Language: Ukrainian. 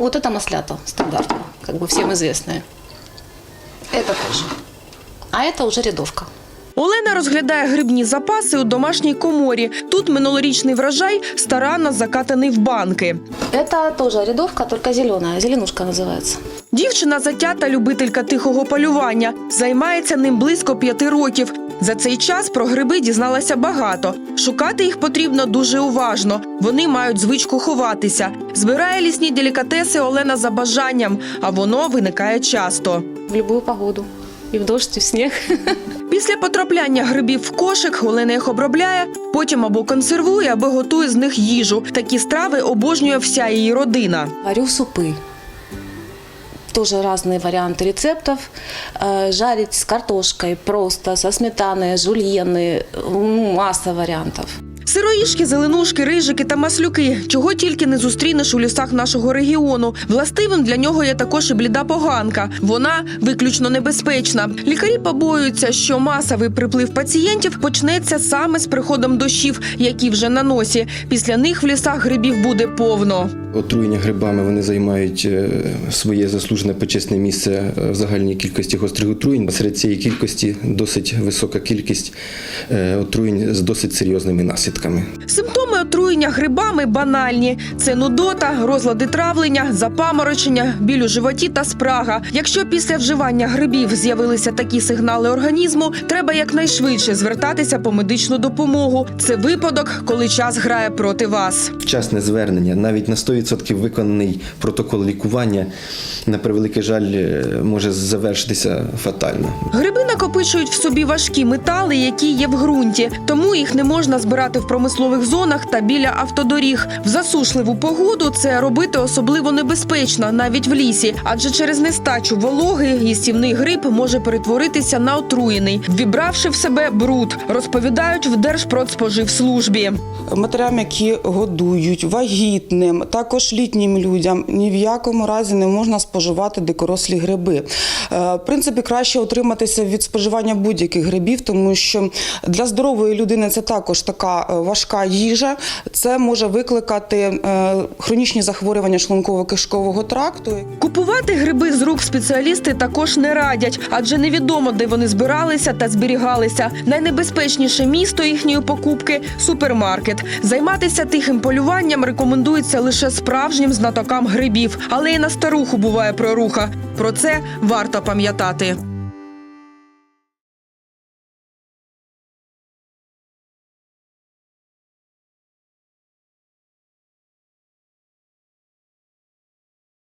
вот это маслята, стандартно, как бы всем известные. Это тоже. А это уже рядовка. Олена розглядає грибні запаси у домашній коморі. Тут минулорічний врожай старанно закатаний в банки. Это тоже рядовка, только зеленая, зеленушка называется. Дівчина затята любителька тихого полювання. Займається ним близько п'яти років. За цей час про гриби дізналася багато. Шукати їх потрібно дуже уважно. Вони мають звичку ховатися. Збирає лісні делікатеси Олена за бажанням, а воно виникає часто. В любую погоду. И в дождь, и в снег. Після потрапляння грибів в кошик Олена їх обробляє, потім або консервує, або готує з них їжу. Такі страви обожнює вся її родина. Варю супы Тоже разные варианты рецептов. Э, Жарить с картошкой просто, со сметаной, жульены. ну, Масса вариантов. Сироїшки, зеленушки, рижики та маслюки, чого тільки не зустрінеш у лісах нашого регіону. Властивим для нього є також і бліда поганка. Вона виключно небезпечна. Лікарі побоюються, що масовий приплив пацієнтів почнеться саме з приходом дощів, які вже на носі. Після них в лісах грибів буде повно. Отруєння грибами вони займають е, своє заслужене почесне місце е, в загальній кількості гострих отруєнь. Серед цієї кількості досить висока кількість е, отруєнь з досить серйозними наслідками. Симптоми отруєння грибами банальні: це нудота, розлади травлення, запаморочення, біль у животі та спрага. Якщо після вживання грибів з'явилися такі сигнали організму, треба якнайшвидше звертатися по медичну допомогу. Це випадок, коли час грає проти вас. Вчасне звернення, навіть на 100% виконаний протокол лікування, на превеликий жаль, е, може завершитися фатально. Гриби накопичують в собі важкі метали, які є в ґрунті, тому їх не можна збирати в промислових зонах та біля автодоріг. В засушливу погоду це робити особливо небезпечно, навіть в лісі, адже через нестачу вологи їстівний гриб може перетворитися на отруєний, вібравши в себе бруд, розповідають в Держпродспоживслужбі. матерям, які годують, вагітним, також літнім людям ні в якому разі не можна споживати дикорослі гриби. Е, В принципі, краще утриматися від споживання будь-яких грибів, тому що для здорової людини це також така е, важка їжа. Це може викликати е, хронічні захворювання шлунково-кишкового тракту. Купувати гриби з рук спеціалісти також не радять, адже невідомо, де вони збиралися та зберігалися. Найнебезпечніше місто їхньої покупки супермаркет. Займатися тихим полюванням рекомендується лише справжнім знатокам грибів, але і на старуху буває проруха. Про це варто пам'ятати.